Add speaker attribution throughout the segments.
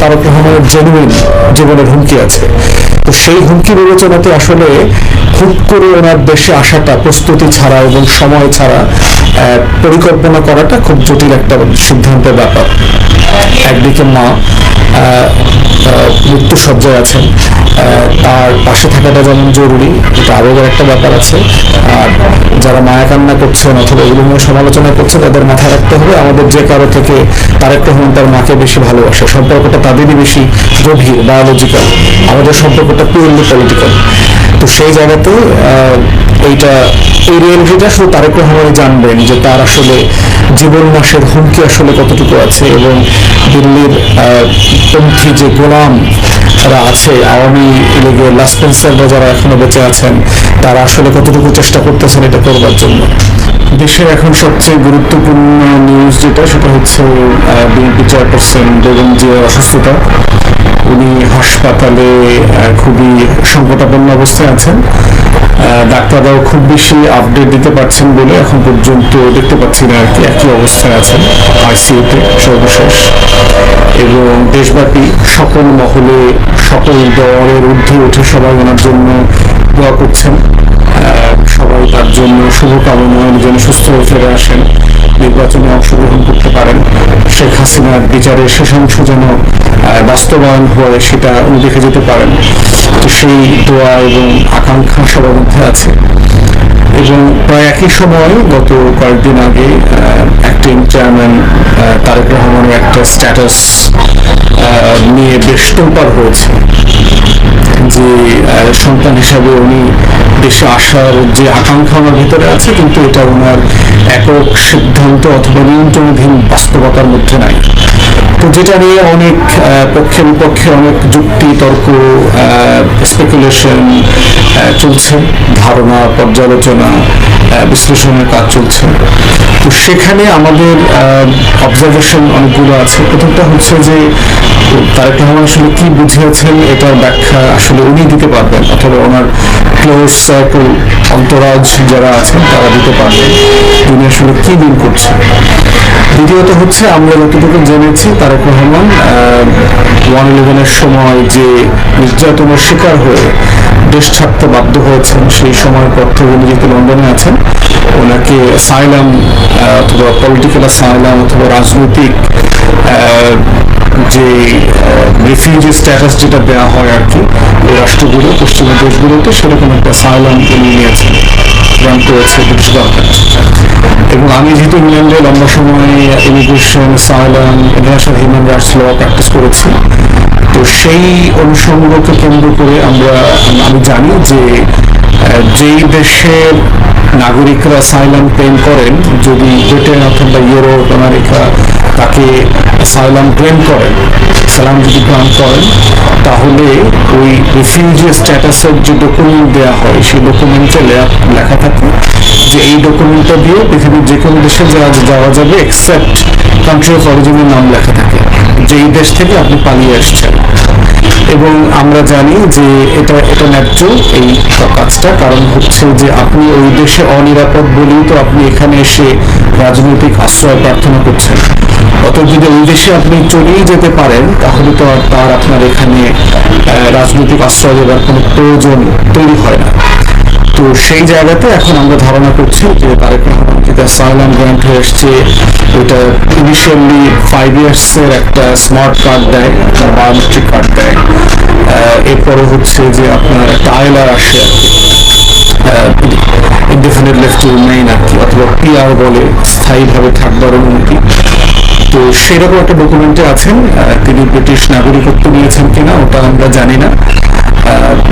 Speaker 1: তারক রহমানের জেনুইন জীবনের হুমকি আছে। তো সেই হুমকি বিবেচনাতে আসলে হুট করে ওনার দেশে আসাটা প্রস্তুতি ছাড়া এবং সময় ছাড়া পরিকল্পনা করাটা খুব জটিল একটা সিদ্ধান্তের ব্যাপার। একদিকে মা আহ, আহ, মৃত্যু সজ্জায় আছেন তার পাশে থাকাটা যেমন জরুরি এটা আবেগের একটা ব্যাপার আছে। আর যারা মায়া কান্না করছেন অথবা এগুলো নিয়ে সমালোচনা করছে তাদের মাথায় রাখতে হবে আমাদের যে কারও থেকে তারেক রহমান তার মাকে বেশি ভালোবাসে। সম্পর্কটা তাদেরই বেশি গভীর বায়োলজিক্যাল আমাদের সম্পর্কটা পিওরলি পলিটিক্যাল তো সেই জায়গাতে এইটা, এই রিয়েলিটিটা শুধু তারেক রহমানই জানবেন যে তার আসলে জীবন মাসের হুমকি আসলে কতটুকু আছে এবং দিল্লির পন্থী যে গোলাম যারা আছে, আওয়ামী লীগের বা যারা এখনও বেঁচে আছেন, তারা আসলে কতটুকু চেষ্টা করতেছেন এটা করবার জন্য। দেশের এখন সবচেয়ে গুরুত্বপূর্ণ নিউজ যেটা, সেটা হচ্ছে বিএনপি চেয়ারপারসন বেগম জিয়ার অসুস্থতা। উনি হাসপাতালে খুবই সংকটাপন্ন অবস্থায় আছেন। ডাক্তাররাও খুব বেশি আপডেট দিতে পারছেন বলে এখন পর্যন্ত দেখতে পাচ্ছি না আর কি, একই অবস্থায় আছেন আইসিইউতে সর্বশেষ। এবং দেশব্যাপী সকল মহলে, সকল দলের ঊর্ধ্বে উঠে সবাই ওনার জন্য দোয়া করছেন। তার জন্য শুভকামনা যেন সুস্থ ফিরে আসেন, নির্বাচনে অংশগ্রহণ করতে পারেন। শেখ হাসিনার বিচারের শেষাংশ যেন বাস্তবায়ন হয় সেটা উনি দেখে যেতে পারেন। সেই দোয়া এবং আকাঙ্ক্ষা সবার মধ্যে আছে। এবং প্রায় একই সময় গত কয়েকদিন আগে অ্যাক্টিং চেয়ারম্যান তারেক রহমানের একটা স্ট্যাটাস নিয়ে বেশ তোলপাড় হয়েছে। যে সন্তান হিসাবে উনি দেশে আসার যে আকাঙ্ক্ষা ওনার ভিতরে আছে, কিন্তু এটা ওনার একক সিদ্ধান্ত অথবা নিয়ন্ত্রণাধীন বাস্তবতার মধ্যে নাই। যেটা নিয়ে অনেক পক্ষে বিপক্ষে অনেক যুক্তি, তর্ক স্পেকুলেশন চলছে। ধারণা, পর্যালোচনা বিশ্লেষণের কাজ চলছে। তো সেখানে আমাদের অবজারভেশন অনেকগুলো আছে। প্রথমটা হচ্ছে যে, তারেক রহমান আসলে কি বুঝিয়েছেন, এটার ব্যাখ্যা আসলে উনি দিতে পারবেন, অথবা ওনার ক্লোজ সার্কেল অন্তরাজ যারা আছেন, তারা দিতে পারবে। তিনি আসলে কি দিন করছেন দ্বিতীয়ত হচ্ছে, আমরা যতটুকু জেনেছি, তারেক রহমান ওয়ান ইলেভেনের সময় যে নির্যাতনের শিকার হয়ে দেশ ছাড়তে বাধ্য হয়েছেন সেই সময় যেহেতু লন্ডনে আছেন। ওনাকে সাইলাম অথবা পলিটিক্যাল সাইলাম অথবা রাজনৈতিক যে রিফিউজি স্ট্যাটাস যেটা দেওয়া হয় আর কি, এই রাষ্ট্রগুলো, পশ্চিমা দেশগুলোতে সেরকম একটা সাইলাম উনি নিয়েছেন গ্রান্ট করেছে ব্রিটিশ গভর্নমেন্ট এবং আমি যেহেতু ইংল্যান্ডে লম্বা সময় immigration asylum international human rights law practice করেছি, তো সেই অনুষঙ্গকে কেন্দ্র করে আমরা আমি জানি যে যেই দেশের নাগরিকরা সাইলাম ক্লেম করেন, যদি ব্রিটেন অথবা ইউরোপ, আমেরিকা তাকে সাইলাম ক্লেম করেন, সালাম যদি গ্রান্ট করেন, তাহলে ওই রিফিউজি স্ট্যাটাসের যে ডকুমেন্ট দেওয়া হয়, সেই ডকুমেন্টে লেখা থাকে যে এই ডকুমেন্টটা দিয়ে পৃথিবীর যে কোনো দেশে যাওয়া যাওয়া যাবে এক্সেপ্ট কান্ট্রি অফ অরিজিনের নাম লেখা থাকে যেই দেশ থেকে আপনি পালিয়ে আসছেন এবং আমরা জানি যে এটা এটা ন্যায্য এই কাজটা কারণ হচ্ছে যে আপনি ওই দেশে অনিরাপদ বলেই তো আপনি এখানে এসে রাজনৈতিক আশ্রয় প্রার্থনা করছেন। অতএব যদি ওই দেশে আপনি চলেই যেতে পারেন, তাহলে তো আর তার আপনার এখানে রাজনৈতিক আশ্রয় দেওয়ার কোনো প্রয়োজন তৈরি হয় না। তো সেই জায়গাতে এখন আমরা ধারণা করছি যে তারেক রহমান যেটা সাইলাম গ্রান্ট হয়ে এসছে, ওইটা ইনিশিয়ালি ফাইভ ইয়ার্স এর একটা স্মার্ট কার্ড দেয়, একটা বায়োমেট্রিক কার্ড দেয়। এরপরে হচ্ছে যে আপনার একটা আইলার আসে আর কি। ইনডিফিনিট লেফট টু রিমেইন আর কি, অথবা পিআর বলে, স্থায়ীভাবে থাকবার অনুমতি। তো সেরকম একটা ডকুমেন্টে আছেন তিনি ব্রিটিশ নাগরিকত্ব নিয়েছেন কিনা ওটা আমরা জানি না।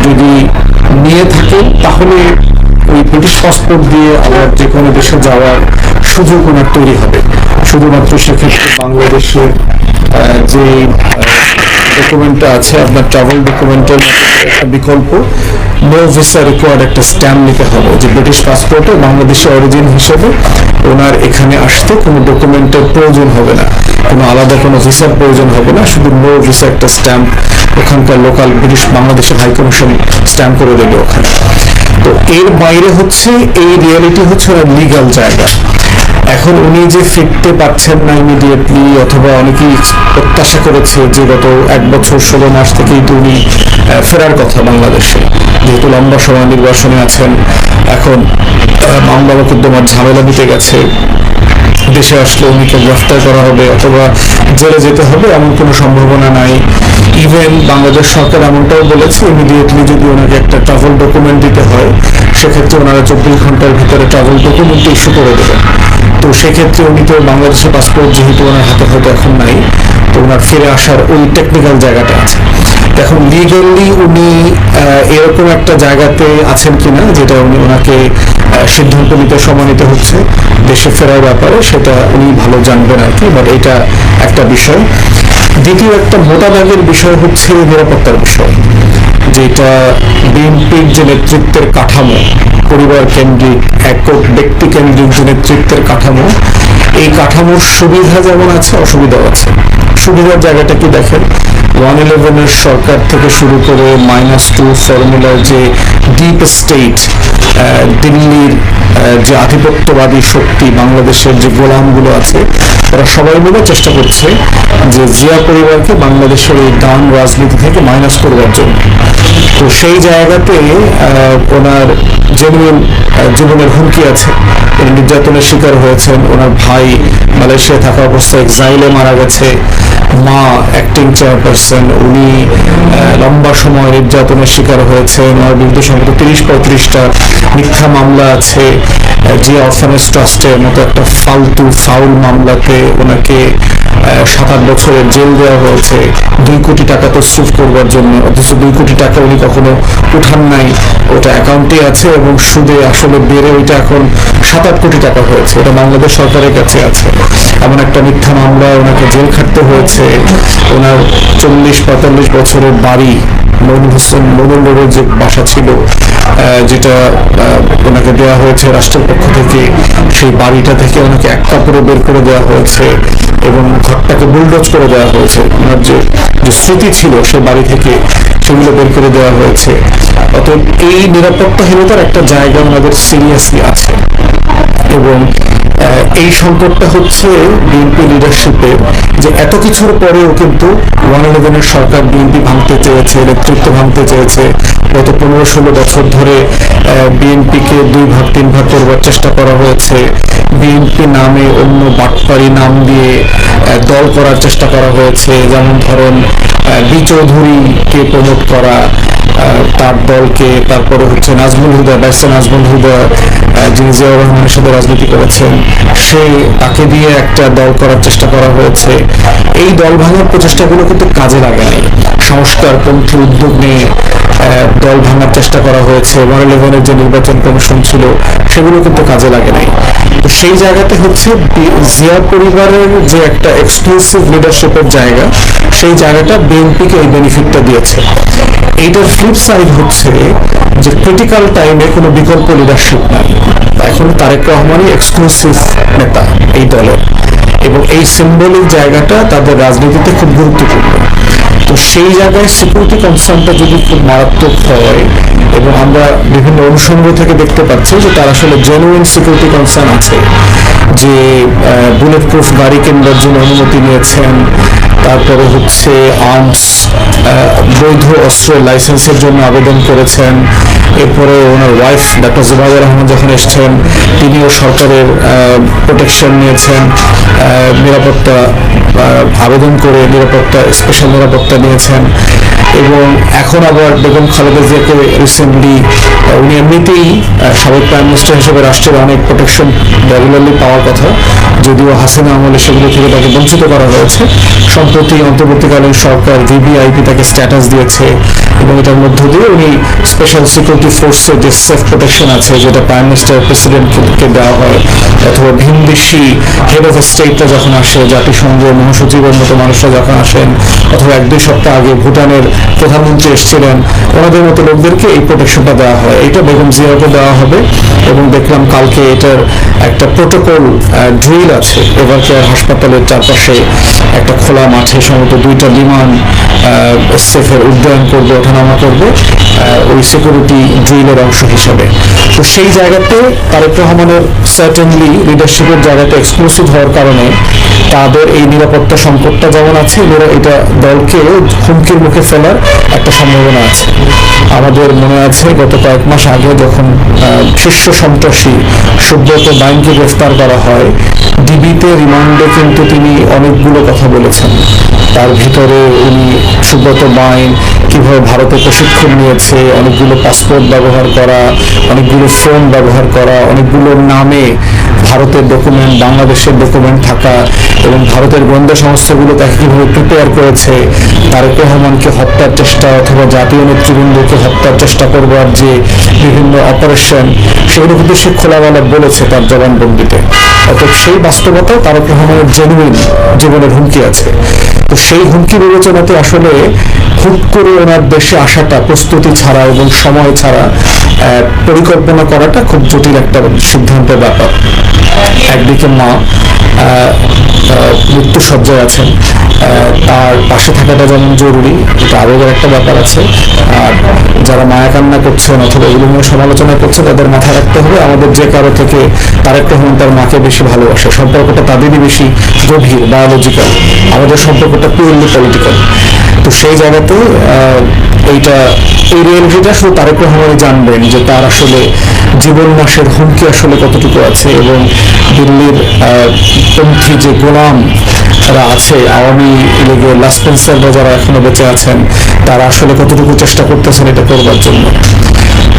Speaker 1: যদি নিয়ে থাকেন তাহলে ওই ব্রিটিশ পাসপোর্ট দিয়ে আবার যে কোনো দেশে যাওয়ার সুযোগ ওনার তৈরি হবে। শুধুমাত্র সেক্ষেত্রে বাংলাদেশের যে ডকুমেন্টটা আছে, আপনার ট্রাভেল ডকুমেন্টের একটা বিকল্প নো ভিসা রিকোয়ার্ড একটা স্ট্যাম্প নিতে হবে। যে ব্রিটিশ পাসপোর্টে বাংলাদেশে অরিজিন হিসেবে ওনার এখানে আসতে কোনো ডকুমেন্টের প্রয়োজন হবে না। কোনো আলাদা কোনো ভিসার প্রয়োজন হবে না, শুধু নো ভিসা একটা স্ট্যাম্প ওখানকার লোকাল ব্রিটিশ বাংলাদেশের হাই কমিশন স্ট্যাম্প করে দেবে ওখানে। তো এর বাইরে হচ্ছে, এই রিয়েলিটি হচ্ছে লিগাল জায়গা। এখন উনি যে ফিরতে পারছেন না ইমিডিয়েটলি অথবা অনেকেই প্রত্যাশা করেছে যে গত এক বছর ষোলো মাস থেকেই তো উনি ফেরার কথা বাংলাদেশে। যেহেতু লম্বা সময় নির্বাসনে আছেন, এখন মামলা মোকদ্দমার ঝামেলা মিটে গেছে। দেশে আসলে উনিকে গ্রেফতার করা হবে অথবা জেলে যেতে হবে এমন কোনো সম্ভাবনা নাই। ইভেন বাংলাদেশ সরকার এমনটাও বলেছে ইমিডিয়েটলি যদি ওনাকে একটা ট্রাভেল ডকুমেন্ট দিতে হয়, সেক্ষেত্রে ওনারা চব্বিশ ঘণ্টার ভিতরে ট্রাভেল ডকুমেন্ট ইস্যু করে দেবেন। তো সেক্ষেত্রে উনি তো বাংলাদেশের পাসপোর্ট যেহেতু ওনার হাতে হয়তো এখন নাই, তো ওনার ফিরে আসার ওই টেকনিক্যাল জায়গাটা আছে। এখন লিগালি উনি এরকম একটা জায়গাতে আছেন কিনা, যেটা উনি ওনাকে সিদ্ধান্ত নিতে সময় নিতে হচ্ছে, দেশে ফেরার ব্যাপারে, সেটা উনি ভালো জানবেন আর কি বাট এটা একটা বিষয়। দ্বিতীয় একটা মোটা বিষয় হচ্ছে নিরাপত্তার বিষয়, যেটা বিএনপির যে নেতৃত্বের কাঠামো পরিবার কেন্দ্রিক একক ব্যক্তি কেন্দ্রিক যে নেতৃত্বের কাঠামো এই কাঠামোর সুবিধা যেমন আছে, অসুবিধাও আছে। সুবিধার জায়গাটা কি দেখেন। ওয়ান ইলেভেনের সরকার থেকে শুরু করে মাইনাস টু ফর্মুলার যে ডিপ স্টেট দিল্লির যে আধিপত্যবাদী শক্তি, বাংলাদেশের যে গোলামগুলো আছে তারা সবাই মিলে চেষ্টা করছে যে জিয়া পরিবারকে বাংলাদেশের এই দান রাজনীতি থেকে মাইনাস করবার জন্য। তো সেই জায়গাতে ওনার জেনুইন জীবনের হুমকি আছে। নির্যাতনের শিকার হয়েছেন ওনার ভাই মালয়েশিয়া থাকা অবস্থায় এক্সাইলে মারা গেছে। মা অ্যাক্টিং চেয়ারপারসন উনি লম্বা সময় নির্যাতনের শিকার হয়েছেন। ওনার বিরুদ্ধে সম্ভবত তিরিশ পঁয়ত্রিশটা মিথ্যা মামলা আছে। যে অরফানেজ ট্রাস্টের মতো একটা ফালতু ফাউল মামলাতে ওনাকে সাত আট বছরের জেল দেওয়া হয়েছে। দুই কোটি টাকা তো তসরুফ করবার জন্য, অথচ দুই কোটি টাকা উনি কখনো উঠান নাই। ওটা অ্যাকাউন্টে আছে এবং সুদে আসলে বেড়ে ওইটা এখন সাত আট কোটি টাকা হয়েছে। এটা বাংলাদেশ সরকারের কাছে আছে। এমন একটা মিথ্যা মামলা ওনাকে জেল খাটতে হয়েছে। ওনার চল্লিশ পঁয়তাল্লিশ বছরের বাড়ি মইনুল হোসেন মনুল রোডের যে বাসা ছিল যেটা ওনাকে দেওয়া হয়েছে রাষ্ট্রের পক্ষ থেকে, সেই বাড়িটা থেকে ওনাকে এক কাপড়ে বের করে দেওয়া হয়েছে এবং ঘরটাকে বুলডোজ করে দেওয়া হয়েছে। ওনার যে যে স্মৃতি ছিল সে বাড়ি থেকে সেগুলো বের করে দেওয়া হয়েছে। অতএব এই নিরাপত্তাহীনতার একটা জায়গা ওনাদের সিরিয়াসলি আছে। এবং এই সংকটটা হচ্ছে বিএনপি লিডারশিপের যে এত কিছুর পরেও কিন্তু ওয়ান ইলেভেনের সরকার বিএনপি ভাঙতে চেয়েছে, নেতৃত্ব ভাঙতে চেয়েছে। গত পনেরো ষোলো বছর ধরে বিএনপিকে দুই ভাগ, তিন ভাগ করবার চেষ্টা করা হয়েছে। বিএনপি নামে অন্য বাটপাড়ি নাম দিয়ে দল করার চেষ্টা করা হয়েছে। যেমন ধরেন বি চৌধুরীকে প্রমোট করা তার দলকে তারপরে হচ্ছে নাজমুল হুদা ব্যারিস্টার নাজমুল হুদা যিনি জিয়াউর রহমানের সাথে রাজনীতি করেছেন সেই তাকে দিয়ে একটা দল করার চেষ্টা করা হয়েছে। এই দল ভাঙার প্রচেষ্টাগুলো কিন্তু কাজে লাগে নাই। সংস্কার পন্থী উদ্যোগ নিয়ে দল ভাঙার চেষ্টা করা হয়েছে ওয়ান ইলেভেনের যে নির্বাচন কমিশন ছিল, সেগুলো কিন্তু কাজে লাগে নাই। তো সেই জায়গাতে হচ্ছে জিয়া পরিবারের যে একটা এক্সক্লুসিভ লিডারশিপের জায়গা, সেই জায়গাটা বিএনপিকে এই বেনিফিটটা দিয়েছে। এইটার ফ্লিপ সাইড হচ্ছে যে ক্রিটিক্যাল টাইমে কোনো বিকল্প লিডারশিপ নাই। এখন তারেক রহমানই এক্সক্লুসিভ নেতা এই দলের এবং এই সিম্বলিক জায়গাটা তাদের রাজনীতিতে খুব গুরুত্বপূর্ণ। তো সেই জায়গায় সিকিউরিটি কনসার্নটা যদি খুব মারাত্মক হয়, এবং আমরা বিভিন্ন অনুষঙ্গ থেকে দেখতে পাচ্ছি যে তার আসলে জেনুইন সিকিউরিটি কনসার্ন আছে। যে বুলেট প্রুফ গাড়ি কেনার জন্য অনুমতি নিয়েছেন তারপরে হচ্ছে আর্মস বৈধ অস্ত্রের লাইসেন্সের জন্য আবেদন করেছেন। এরপরে ওনার ওয়াইফ ডক্টর জুবাইর রহমান যখন এসছেন, তিনিও সরকারের প্রোটেকশন নিয়েছেন। নিরাপত্তা আবেদন করে নিরাপত্তা স্পেশাল নিরাপত্তা নিয়েছেন। এবং এখন আবার বেগম খালেদা জিয়াকে রিসেন্টলি উনি এমনিতেই সাবেক প্রাইম মিনিস্টার হিসেবে রাষ্ট্রের অনেক প্রোটেকশন রেগুলারলি পাওয়ার কথা। যদিও হাসিনা আমলে সেগুলো থেকে তাকে বঞ্চিত করা হয়েছে। সম্প্রতি অন্তর্বর্তীকালীন সরকার ভিভিআইপি তাকে স্ট্যাটাস দিয়েছে। এবং এটার মধ্য দিয়ে উনি স্পেশাল সিকিউরিটি ফোর্সের যে সেফ প্রোটেকশন আছে, যেটা প্রাইম মিনিস্টার প্রেসিডেন্টকে দেওয়া হয়, অথবা ভিনদেশি হেড অফ স্টেটটা যখন আসে, জাতিসংঘ মহাসচিবের মতো মানুষরা যখন আসেন, অথবা এক দুই সপ্তাহ আগে ভুটানের প্রধানমন্ত্রী এসেছিলেন, ওনাদের মতো লোকদেরকে এই প্রোটেকশনটা দেওয়া হয়। এটা বেগম জিয়াকে দেওয়া হবে এবং দেখলাম কালকে এটার একটা প্রোটোকল ড্রিল আছে এবার হাসপাতালের চারপাশে একটা খোলা মাঠে, সম্ভবত দুইটা বিমান সেফের উদ্যয়ন করবে, ওঠানামা করবে ওই সিকিউরিটি ড্রিলের অংশ হিসাবে। তো সেই জায়গাতে তারেক রহমানের সার্টেনলি লিডারশিপের জায়গাতে এক্সক্লুসিভ হওয়ার কারণে তাদের এই নিরাপত্তা সংকটটা যেমন আছে এরা এটা দলকে হুমকির মুখে ফেলার একটা সম্ভাবনা আছে। আমাদের মনে আছে, গত কয়েক মাস আগে যখন শীর্ষ সন্ত্রাসী সুব্রত বাইনকে গ্রেফতার করা হয় ডিবিতে রিমান্ডে কিন্তু তিনি অনেকগুলো কথা বলেছেন। তার ভিতরে উনি সুব্রত বাইন কীভাবে ভারতে প্রশিক্ষণ নিয়েছে, অনেকগুলো পাসপোর্ট ব্যবহার করা, অনেকগুলো ফোন ব্যবহার করা, অনেকগুলো নামে ভারতের ডকুমেন্ট বাংলাদেশের ডকুমেন্ট থাকা এবং ভারতের গোয়েন্দা সংস্থাগুলো তাকে কীভাবে প্রিপেয়ার করেছে তারেক রহমানকে হত্যার চেষ্টা অথবা জাতীয় নেতৃবৃন্দকে হত্যার চেষ্টা করবার যে বিভিন্ন অপারেশন সেগুলো কিন্তু সে খোলামেলা বলেছে তার জবানবন্দিতে। অর্থাৎ সেই বাস্তবতা তারেক রহমানের জেনুইন জীবনের হুমকি আছে। তো সেই হুমকি বিবেচনাতে আসলে হুট করে ওনার দেশে আসাটা, প্রস্তুতি ছাড়া এবং সময় ছাড়া পরিকল্পনা করাটা খুব জটিল একটা সিদ্ধান্তের ব্যাপার। একদিকে মা আহ, আহ, মৃত্যু সজ্জায় আছেন তার পাশে থাকাটা যেমন জরুরি এটা আবেগের একটা ব্যাপার আছে। আর যারা মায়া কান্না করছেন অথবা এগুলো নিয়ে সমালোচনা করছে তাদের মাথায় রাখতে হবে আমাদের যে কারও থেকে তারেক রহমান তার মাকে বেশি ভালোবাসে। সম্পর্কটা তাদেরই বেশি গভীর বায়োলজিক্যাল আমাদের সম্পর্কটা পিওরলি পলিটিক্যাল তো সেই জায়গাতে এইটা এই রিয়েলিটিটা শুধু তারেক রহমানই জানবেন যে তার আসলে জীবন মাসের হুমকি আসলে কতটুকু আছে এবং দিল্লির পন্থী যে গোলাম যারা আছে, আওয়ামী লীগের লাসপেন্সাররা যারা এখনও বেঁচে আছেন, তারা আসলে কতটুকু চেষ্টা করতেছেন এটা করবার জন্য?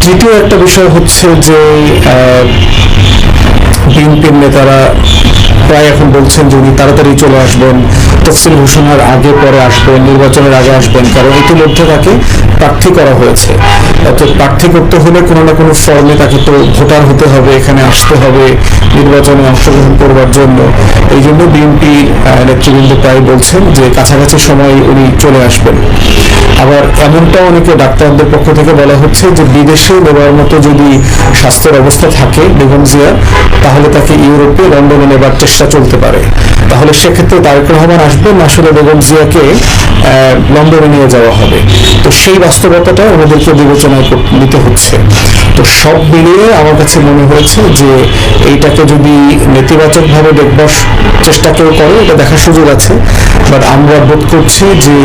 Speaker 1: তৃতীয় একটা বিষয় হচ্ছে যে বিএনপির নেতারা প্রায় এখন বলছেন যে উনি তাড়াতাড়ি চলে আসবেন, তফসিল ঘোষণার আগে পরে আসবেন, নির্বাচনের আগে আসবেন, কারণ ইতিমধ্যে তাকে প্রার্থী করা হয়েছে। অর্থাৎ প্রার্থী করতে হলে কোনো না কোনো ফর্মে তাকে তো ভোটার হতে হবে, এখানে আসতে হবে। নির্বাচনে অংশগ্রহণ করবার জন্য। এই জন্য বিএনপি নেতৃবৃন্দ প্রায় বলছেন যে কাছাকাছি সময় উনি চলে আসবেন। আবার এমনটাও অনেকে ডাক্তারদের পক্ষ থেকে বলা হচ্ছে যে বিদেশে নেবার মতো যদি স্বাস্থ্যের অবস্থা থাকে বেগম জিয়া, তাহলে তাকে ইউরোপে লন্ডনে নেবার চেষ্টা চলতে পারে। তাহলে সেক্ষেত্রে তারেক রহমান আসবেন আসলে বেগম জিয়াকে লন্ডনে নিয়ে যাওয়া হবে। তো সেই বাস্তবতাটা ওনাদেরকে বিবেচনায় নিতে হচ্ছে। তো সব মিলিয়ে আমার কাছে মনে হয়েছে যে এইটাকে যদি নেতিবাচকভাবে দেখবার চেষ্টা কেউ করে, এটা দেখার সুযোগ আছে। বাট আমরা বোধ করছি যে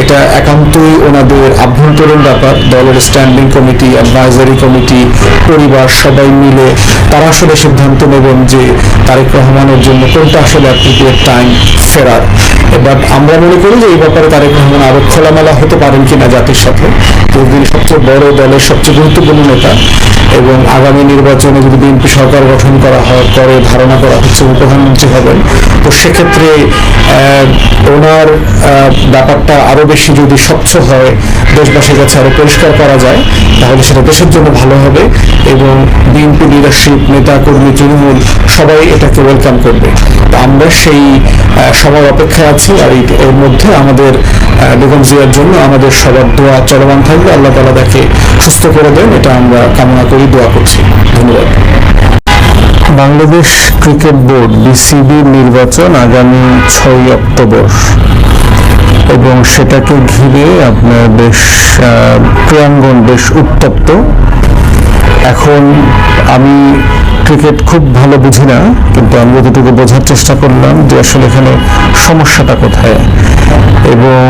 Speaker 1: এটা একান্তই ওনাদের আভ্যন্তরীণ ব্যাপার, দলের স্ট্যান্ডিং কমিটি অ্যাডভাইজারি কমিটি পরিবার, সবাই মিলে তারা আসলে সিদ্ধান্ত নেবেন যে তারেক রহমানের জন্য কোনটা আসলে অ্যাপ্রিপিয়েট টাইম ফেরার। এবার আমরা মনে করি যে এই ব্যাপারে তারেক রহমান আরও খোলামেলা হতে পারেন কিনা জাতির সাথে। তো সবচেয়ে বড় দলের সবচেয়ে গুরুত্বপূর্ণ নেতা। এবং আগামী নির্বাচনে যদি বিএনপি সরকার গঠন করা হয় করে ধারণা করা হচ্ছে প্রধানমন্ত্রী হবেন। তো সেক্ষেত্রে ওনার ব্যাপারটা আরও বেশি যদি স্বচ্ছ হয়, দেশবাসীর কাছে আরও পরিষ্কার করা যায়, তাহলে সেটা দেশের জন্য ভালো হবে এবং বিএনপি লিডারশিপ নেতা কর্মী তৃণমূল সবাই এটাকে ওয়েলকাম করবে। আমরা সেই সময় অপেক্ষায় আছি আর এর মধ্যে আমাদের বেগম জিয়ার জন্য আমাদের সবার দোয়া চলমান থাকবে। আল্লাহ তালা তাকে সুস্থ করে দেন এটা আমরা কামনা করি দোয়া করছি। ধন্যবাদ।
Speaker 2: বাংলাদেশ ক্রিকেট বোর্ড বিসিবি নির্বাচন আগামী ছয় অক্টোবর। এবং সেটাকে ঘিরে আপনার বেশ আহ, ক্রীড়াঙ্গন বেশ উত্তপ্ত। এখন আমি ক্রিকেট খুব ভালো বুঝি না, কিন্তু আমি যতটুকু বোঝার চেষ্টা করলাম যে আসলে এখানে সমস্যাটা কোথায়। এবং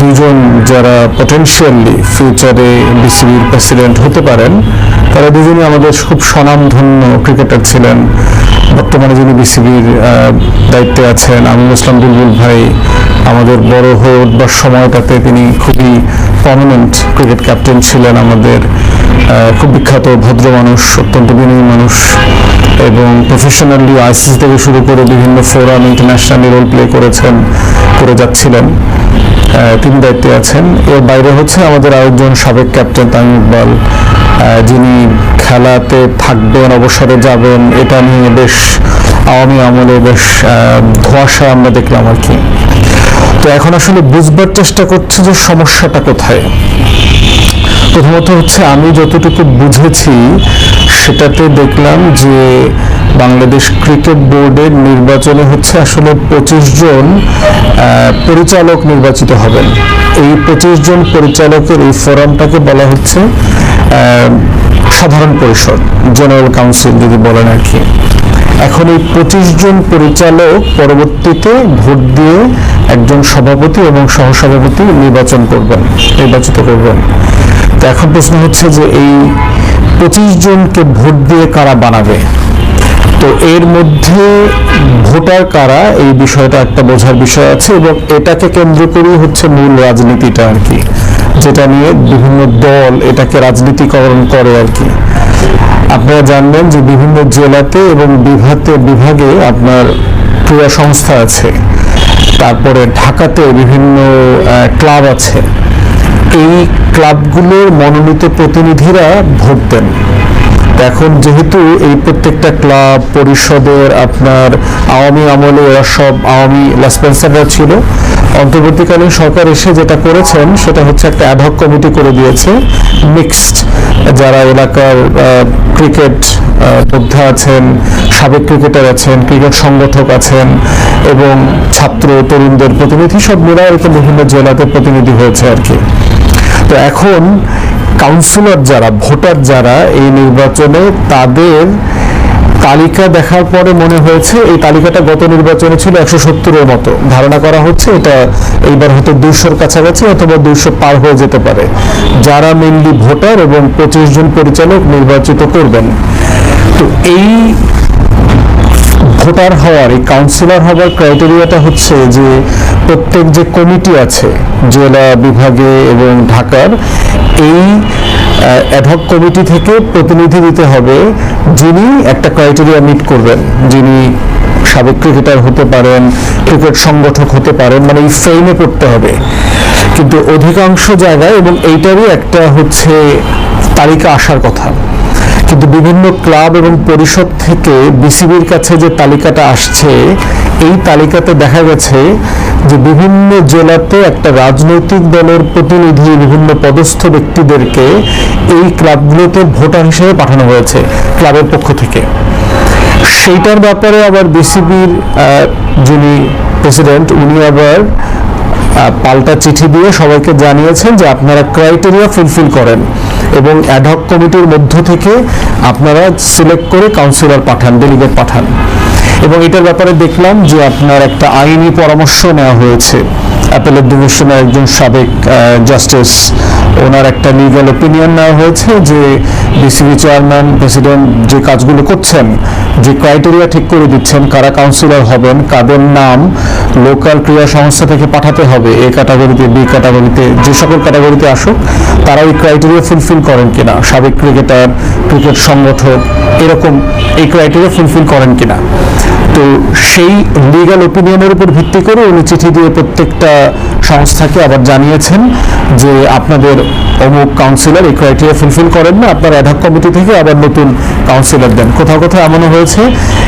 Speaker 2: দুজন যারা পটেনশিয়ালি ফিউচারে বিসিবির প্রেসিডেন্ট হতে পারেন, তারা দুজনই আমাদের খুব স্বনামধন্য ক্রিকেটার ছিলেন। বর্তমানে যিনি বিসিবির দায়িত্বে আছেন, আমিনুল ইসলাম বুলবুল ভাই, আমাদের বড় হয়ে উঠবার সময়টাতে তিনি খুবই প্রমিনেন্ট ক্রিকেট ক্যাপ্টেন ছিলেন আমাদের খুব বিখ্যাত ভদ্র মানুষ, অত্যন্ত বিনয়ী মানুষ এবং প্রফেশনালি আইসিসি থেকে শুরু করে বিভিন্ন ফোরাম ইন্টারন্যাশনালি রোল প্লে করেছেন, করে যাচ্ছিলেন। তিনি দায়িত্বে আছেন। এর বাইরে হচ্ছে আমাদের আরেকজন সাবেক ক্যাপ্টেন তামিম ইকবাল যিনি খেলাতে থাকবেন, অবসরে যাবেন, এটা নিয়ে বেশ আওয়ামী আমলে বেশ ধোঁয়াশা আমরা দেখলাম আর কি। তো এখন আসলে বুঝবার চেষ্টা করছি যে সমস্যাটা কোথায়। প্রথমত হচ্ছে আমি যতটুকু বুঝেছি, সেটাতে দেখলাম যে বাংলাদেশ ক্রিকেট বোর্ডের নির্বাচনে হচ্ছে আসলে পঁচিশ জন পরিচালক নির্বাচিত হবেন। এই পঁচিশ জন পরিচালকের এই ফোরামটাকে বলা হচ্ছে সাধারণ পরিষদ, জেনারেল কাউন্সিল যদি বলেন আর কি। এখন এই পঁচিশ জন পরিচালক পরবর্তীতে ভোট দিয়ে একজন সভাপতি এবং সহসভাপতি নির্বাচন করবেন, নির্বাচিত করবেন। তো এখন প্রশ্ন হচ্ছে যে এই পঁচিশ জনকে ভোট দিয়ে কারা বানাবে? তো এর মধ্যে ভোটার কারা? এই বিষয়টা একটা বোঝার বিষয় আছে এবং এটাকে কেন্দ্র করেই হচ্ছে মূল রাজনীতিটা আর কি, যেটা নিয়ে বিভিন্ন দল এটাকে রাজনীতিকরণ করে আর কি। আপনারা জানবেন যে বিভিন্ন জেলাতে এবং বিভাতে বিভাগে আপনার ক্রীড়া সংস্থা আছে, তারপরে ঢাকাতে বিভিন্ন ক্লাব আছে। এই ক্লাবগুলোর মনোনীত প্রতিনিধিরা ভোট দেন। এখন যেহেতু এই প্রত্যেকটা ক্লাব, পরিষদের, আপনার আওয়ামী আমলে এরা সব আওয়ামী লেসপেন্সাররা ছিল। অন্তর্বর্তীকালীন সরকার এসে যেটা করেছেন, সেটা হচ্ছে একটা অ্যাডহক কমিটি করে দিয়েছে। মিক্সড যারা এলাকার ক্রিকেট যোদ্ধা আছেন, সাবেক ক্রিকেটার আছেন, ক্রিকেট সংগঠক আছেন এবং ছাত্র, তরুণদের প্রতিনিধি সব মিলে এরকম বিভিন্ন জেলাতে প্রতিনিধি হয়েছে আর কি। তো এখন কাউন্সিলর যারা ভোটার যারা এই নির্বাচনে, তাদের তালিকা দেখার পরে মনে হয়েছে এই তালিকাটা গত নির্বাচনে ছিল একশো সত্তরের মতো। ধারণা করা হচ্ছে এটা এইবার হয়তো দুইশোর কাছাকাছি অথবা দুইশো পার হয়ে যেতে পারে। যারা মেনলি ভোটার এবং পঁচিশ জন পরিচালক নির্বাচিত করবেন। তো এই ভোটার হওয়ার, এই কাউন্সিলর হওয়ার ক্রাইটেরিয়াটা হচ্ছে যে প্রত্যেক যে কমিটি আছে, জেলা বিভাগে এবং ঢাকার, এই অ্যাডহক কমিটি থেকে প্রতিনিধি দিতে হবে যিনি একটা ক্রাইটেরিয়া মিট করবেন, যিনি সাবেক ক্রিকেটার হতে পারেন ক্রিকেট সংগঠক হতে পারেন মানে এই ফ্রেমে করতে হবে। কিন্তু অধিকাংশ জায়গায়, এবং এইটারই একটা হচ্ছে তালিকা আসার কথা। কিন্তু বিভিন্ন ক্লাব এবং পরিষদ থেকে বিসিবির কাছে যে তালিকাটা আসছে, এই তালিকাতে দেখা গেছে যে বিভিন্ন জেলাতে একটা রাজনৈতিক দলের প্রতিনিধি, বিভিন্ন পদস্থ ব্যক্তিদেরকে এই ক্লাবগুলোতে ভোটার হিসেবে পাঠানো হয়েছে ক্লাবের পক্ষ থেকে। সেইটার ব্যাপারে আবার বিসিবির যিনি প্রেসিডেন্ট, উনি আবার পাল্টা চিঠি দিয়ে সবাইকে জানিয়েছেন যে আপনারা ক্রাইটেরিয়া ফুলফিল করেন এবং অ্যাডহক কমিটির মধ্য থেকে আপনারা সিলেক্ট করে কাউন্সিলর পাঠান ডেলিগেট পাঠান। এবং এটার ব্যাপারে দেখলাম যে আপনার একটা আইনি পরামর্শ নেওয়া হয়েছে। অ্যাপেলের ডিভিশনের একজন সাবেক জাস্টিস ওনার একটা লিগাল ওপিনিয়ন নেওয়া হয়েছে যে বিসিবি চেয়ারম্যান প্রেসিডেন্ট যে কাজগুলো করছেন, যে ক্রাইটেরিয়া ঠিক করে দিচ্ছেন, কারা কাউন্সিলর হবেন, কাদের নাম লোকাল ক্রীড়া সংস্থা থেকে পাঠাতে হবে, এ ক্যাটাগরিতে বি ক্যাটাগরিতে যে সকল ক্যাটাগরিতে আসুক, তারা ওই ক্রাইটেরিয়া ফুলফিল করেন কিনা, সাবেক ক্রিকেটার ক্রিকেট সংগঠক, এরকম এই ক্রাইটেরিয়া ফুলফিল করেন কিনা। তো সেই লিগাল ওপিনিয়নের উপর ভিত্তি করে উনি চিঠি দিয়ে প্রত্যেকটা সংস্থাকে আবার জানিয়েছেন যে আপনাদের অমুক কাউন্সিলর এই ক্রাইটেরিয়া ফুলফিল করেন না, আপনার অ্যাডহক কমিটি থেকে আবার নতুন কাউন্সিলর দেন। কোথাও কোথাও এমনও হয়েছে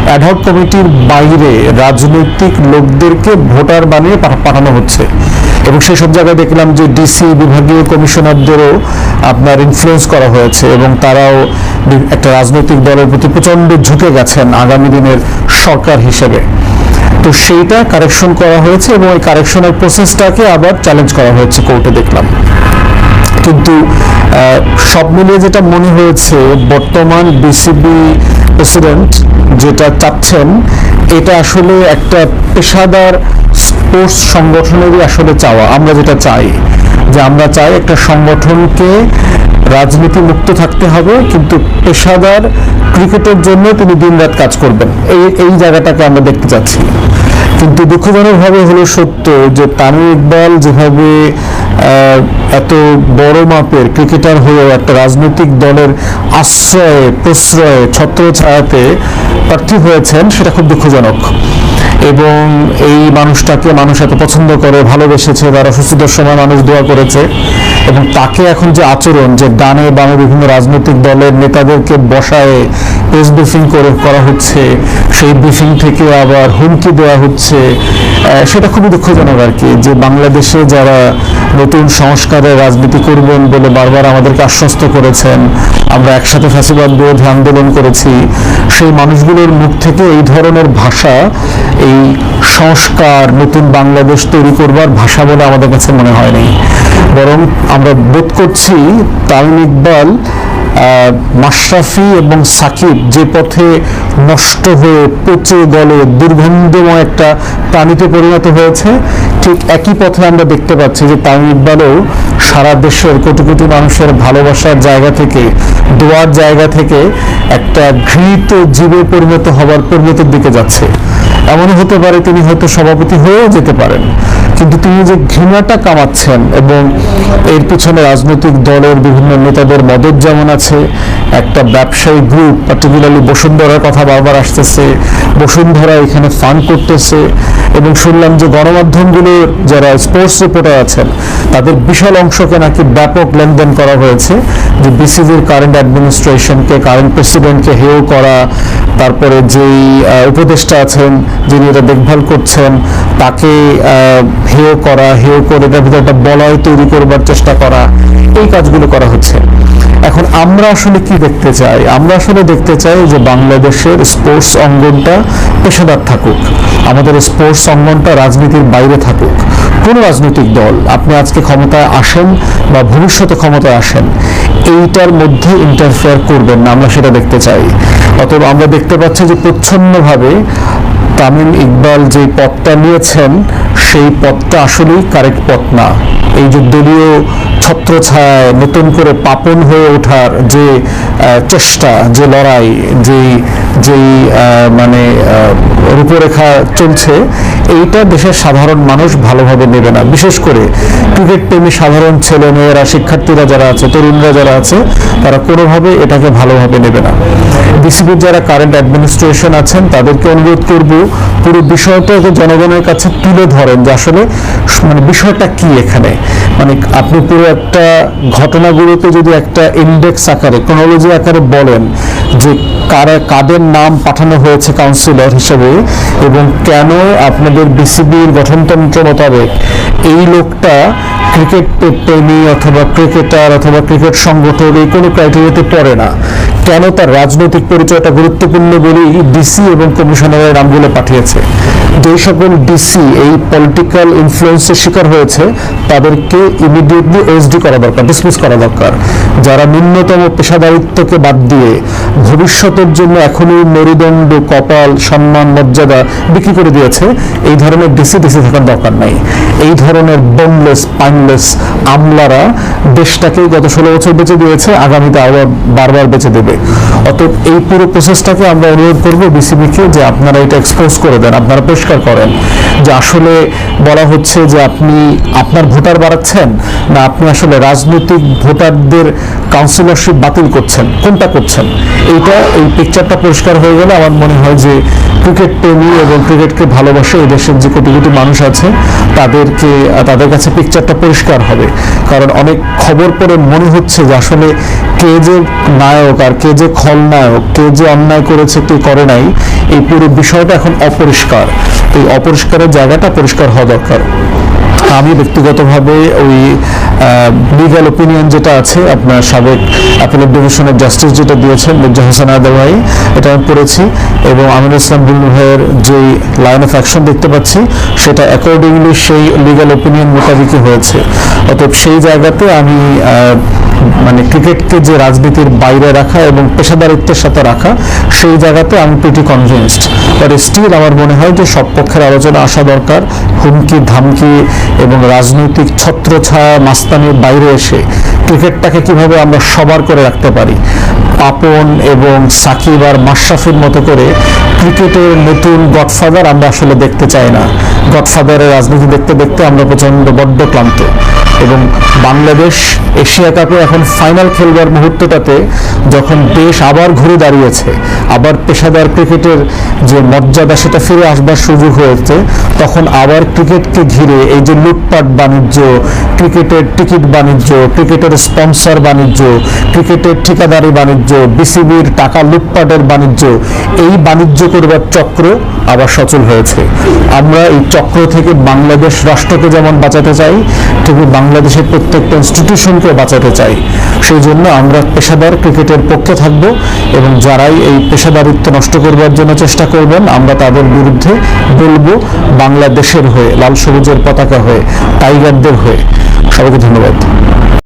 Speaker 2: অ্যাডহক কমিটির বাইরে রাজনৈতিক লোকদেরকে ভোটার বানিয়ে পাঠানো হচ্ছে। এবং সেসব জায়গায় দেখলাম যে ডিসি বিভাগীয় কমিশনারদেরও আপনার ইনফ্লুয়েন্স করা হয়েছে এবং তারাও একটা রাজনৈতিক দলের প্রতি প্রচণ্ড ঝুঁকে গেছেন আগামী দিনের সরকার হিসেবে। তো সেইটা কারেকশন করা হয়েছে এবং এই কারেকশনের প্রসেসটাকে আবার চ্যালেঞ্জ করা হয়েছে কোর্টে দেখলাম। কিন্তু সব মিলিয়ে যেটা মনে হয়েছে, বর্তমান বিসিবি প্রেসিডেন্ট যেটা চাচ্ছেন এটা আসলে একটা পেশাদার স্পোর্টস সংগঠনেরই আসলে চাওয়া। আমরা যেটা চাই, যে আমরা চাই একটা সংগঠনকে রাজনীতি মুক্ত থাকতে হবে, কিন্তু পেশাদার ক্রিকেটের জন্য তিনি দিনরাত কাজ করবেন। এই এই জায়গাটাকে আমরা দেখতে চাচ্ছি। কিন্তু দুঃখজনকভাবে হলো সত্য যে তামিম ইকবাল যেভাবে এত বড় মাপের ক্রিকেটার হয়েও একটা রাজনৈতিক দলের আশ্রয়ে, প্রশ্রয়ে, ছত্রছায়াতে প্রার্থী হয়েছেন, সেটা খুব দুঃখজনক। এবং এই মানুষটাকে মানুষ এত পছন্দ করে, ভালোবেসেছে তার অসুস্থতার সময় মানুষ দোয়া করেছে এবং তাকে এখন যে আচরণ, যে ডানে বামে বিভিন্ন রাজনৈতিক দলের নেতাদেরকে বসায় প্রেস ব্রিফিং করে করা হচ্ছে, সেই ব্রিফিং থেকে আবার হুমকি দেওয়া হচ্ছে সেটা খুবই দুঃখজনক আর কি যে বাংলাদেশে যারা নতুন সংস্কারের রাজনীতি করবেন বলে বারবার আমাদেরকে আশ্বস্ত করেছেন। আমরা একসাথে ফ্যাসিবাদ বিরোধী আন্দোলন করেছি। সেই মানুষগুলোর মুখ থেকে এই ধরনের ভাষা, এই সংস্কার, নতুন বাংলাদেশ তৈরি করবার ভাষা বলে আমাদের কাছে মনে হয়নি। বরং আমরা বোধ করছি তামিম ইকবাল মাশরাফি এবং সাকিব যে পথে নষ্ট হয়ে পচে গলে দুর্গন্ধময় একটা প্রাণীতে পরিণত হয়েছে, ঠিক একই পথে আমরা দেখতে পাচ্ছি যে তামিম ইকবালও সারা দেশের কোটি কোটি মানুষের ভালোবাসার জায়গা থেকে, দোয়ার জায়গা থেকে একটা ঘৃত জীবে পরিণত হবার পরিণতির দিকে যাচ্ছে। এমনও হতে পারে তিনি হয়তো সভাপতি হয়েও যেতে পারেন। কিন্তু তিনি যে ঘৃণাটা কামাচ্ছেন এবং এর পিছনে রাজনৈতিক দলের বিভিন্ন নেতাদের মদত যেমন আছে একটা ব্যবসায়ী গ্রুপ পার্টিকুলারলি বসুন্ধরার কথা বারবার আসতেছে, বসুন্ধরা এখানে ফান্ড করতেছে এবং শুনলাম যে গণমাধ্যমগুলোর যারা স্পোর্টস রিপোর্টার আছেন, তাদের বিশাল অংশকে নাকি ব্যাপক লেনদেন করা হয়েছে, যে বিসিবির কারেন্ট অ্যাডমিনিস্ট্রেশনকে কারেন্ট প্রেসিডেন্টকে হেও করা, তারপরে যেই উপদেষ্টা আছেন, যিনি এটা দেখভাল করছেন, তাকে হেও করা হেও করে এটার ভিতরে একটা বলয় তৈরি করবার চেষ্টা করা, এই কাজগুলো করা হচ্ছে। এখন আমরা আসলে কি দেখতে চাই? আমরা আসলে দেখতে চাই যে বাংলাদেশের স্পোর্টস অঙ্গনটা পেশাদার থাকুক। আমাদের স্পোর্টস অঙ্গনটা রাজনীতির বাইরে থাকুক। কোন রাজনৈতিক দল, আপনি আজকে ক্ষমতায় আসেন বা ভবিষ্যতে ক্ষমতায় আসেন, এইটার মধ্যে ইন্টারফেয়ার করবেন না, আমরা সেটা দেখতে চাই। অতএব আমরা দেখতে পাচ্ছি যে প্রচ্ছন্নভাবে তামিম ইকবাল যে পথটা নিয়েছেন, সেই পথটা আসলেই কারেক্ট পথ না। এই যে দলীয় ছত্রছায়ায় নতুন করে পাপন হয়ে ওঠার যে চেষ্টা, যে লড়াই, যেই যেই মানে রূপরেখা চলছে, এইটা দেশের সাধারণ মানুষ ভালোভাবে নেবে না। বিশেষ করে ক্রিকেট প্রেমী সাধারণ ছেলে মেয়েরা শিক্ষার্থীরা যারা আছে, তরুণরা যারা আছে, তারা কোনোভাবে এটাকে ভালোভাবে নেবে না। বিসিবির যারা কারেন্ট অ্যাডমিনিস্ট্রেশন আছেন, তাদেরকে অনুরোধ করব, পুরো বিষয়টাকে জনগণের কাছে তুলে ধরেন যে আসলে মানে বিষয়টা কি এখানে। মানে আপনি পুরো একটা ঘটনাগুলোকে যদি একটা ইন্ডেক্স আকারে ক্রোনোলজি আকারে বলেন যে কারা, কাদের নাম পাঠানো হয়েছে কাউন্সিলর হিসেবে এবং কেন আপনাদের বিসিবির গঠনতন্ত্র মোতাবেক এই লোকটা ক্রিকেট প্রেমী অথবা ক্রিকেটার অথবা ক্রিকেট সংগঠন এই কোনো ক্রাইটেরিয়াতে পড়ে না। কেন তার রাজনৈতিক পরিচয়টা গুরুত্বপূর্ণ বলেই ডিসি এবং কমিশনারের নামগুলো পাঠিয়েছে? যে সকল ডিসি এই পলিটিক্যাল ইনফ্লুয়েন্সের শিকার হয়েছে, তাদেরকে ইমিডিয়েটলি ওএসডি করা দরকার ডিসমিস করা দরকার। যারা ন্যূনতম পেশাদারিত্বকে বাদ দিয়ে ভবিষ্যতের জন্য এখনই মেরুদণ্ড, কপাল, সম্মান, মর্যাদা বিক্রি করে দিয়েছে, এই ধরনের ডিসি ডিসি থাকার দরকার নাই। এই ধরনের বোনলেস পাইনলেস আমলারা দেশটাকে গত ষোলো বছর বেঁচে দিয়েছে, আগামীতে আবার বারবার বেঁচে দেবে। অতএব এই পুরো প্রসেসটাকে আমরা অনুরোধ করব বিসিবিকে যে আপনারা এটা এক্সপোজ করে দেন, আপনারা পরিষ্কার করেন যে আসলে বলা হচ্ছে যে আপনি আপনার ভোটার বাড়াচ্ছেন না, আপনি আসলে রাজনৈতিক ভোটারদের কাউন্সিলরশিপ বাতিল করছেন। কোনটা করছেন? এইটা, এই পিকচারটা পরিষ্কার হয়ে গেলে আমার মনে হয় যে ক্রিকেট প্রেমী এবং ক্রিকেটকে ভালোবাসে এই দেশের যে কোটি কোটি মানুষ আছে, তাদেরকে, তাদের কাছে পিকচারটা পরিষ্কার হবে। কারণ অনেক খবর পড়ে মনে হচ্ছে যে আসলে কে যে নায়ক আর কে যে খলনায়ক, কে যে অন্যায় করেছে, কে করে নাই, এই পুরো বিষয়টা এখন অপরিষ্কার। এই অপরিষ্কারের জায়গাটা পরিষ্কার হওয়া দরকার। আমি ব্যক্তিগতভাবে ওই লিগ্যাল ওপিনিয়ন যেটা আছে, আপনার সাবেক অ্যাপেলেট ডিভিশনের জাস্টিস যেটা দিয়েছেন, মির্জা হোসেন আদা ভাই এটা আমি পড়েছি এবং আমিনুল ইসলাম বুল্লু ভাইয়ের যে লাইন অফ অ্যাকশন দেখতে পাচ্ছি, সেটা অ্যাকর্ডিংলি সেই লিগ্যাল ওপিনিয়ন মোতাবেকই হয়েছে। অতএব সেই জায়গাতে আমি মানে ক্রিকেটকে যে রাজনীতির বাইরে রাখা এবং পেশাদারিত্বের সাথে রাখা, সেই জায়গাতে আমি প্রিটি কনভিনসড বাট স্টিল আমার মনে হয় যে সব পক্ষের আলোচনা আসা দরকার, হুমকি, ধামকি এবং রাজনৈতিক ছত্রছায়া মাস্তানির বাইরে এসে ক্রিকেটটাকে কীভাবে আমরা সবার করে রাখতে পারি? পাপন এবং সাকিব আর মাশরাফির মতো করে ক্রিকেটের নতুন গডফাদার আমরা আসলে দেখতে চাই না। গডফাদারের রাজনীতি দেখতে দেখতে আমরা প্রচণ্ড বড্ড ক্লান্ত। এবং বাংলাদেশ এশিয়া কাপে
Speaker 1: এখন ফাইনাল খেলবার মুহূর্তটাতে যখন দেশ আবার ঘুরে দাঁড়িয়েছে, আবার পেশাদার ক্রিকেটের যে মর্যাদা সেটা ফিরে আসবার সুযোগ হয়েছে, তখন আবার ক্রিকেটকে ঘিরে এই যে লুটপাট বাণিজ্য, ক্রিকেটের টিকিট বাণিজ্য, ক্রিকেটের স্পন্সর বাণিজ্য, ক্রিকেটের ঠিকাদারি বাণিজ্য, বিসিবির টাকা লুটপাটের বাণিজ্য, এই বাণিজ্য করবার চক্র আবার সচল হয়েছে। আমরা এই চক্র থেকে বাংলাদেশ রাষ্ট্রকে যেমন বাঁচাতে চাই, ঠিক বাংলাদেশের প্রত্যেকটা ইনস্টিটিউশনকে বাঁচাতে চাই। সেই জন্য আমরা পেশাদার ক্রিকেটের পক্ষে থাকব এবং যারাই এই পেশাদারিত্ব নষ্ট করবার জন্য চেষ্টা করবেন, আমরা তাদের বিরুদ্ধে বলব বাংলাদেশের হয়ে, লাল সবুজের পতাকা হয়ে, টাইগারদের হয়ে। সবাইকে ধন্যবাদ।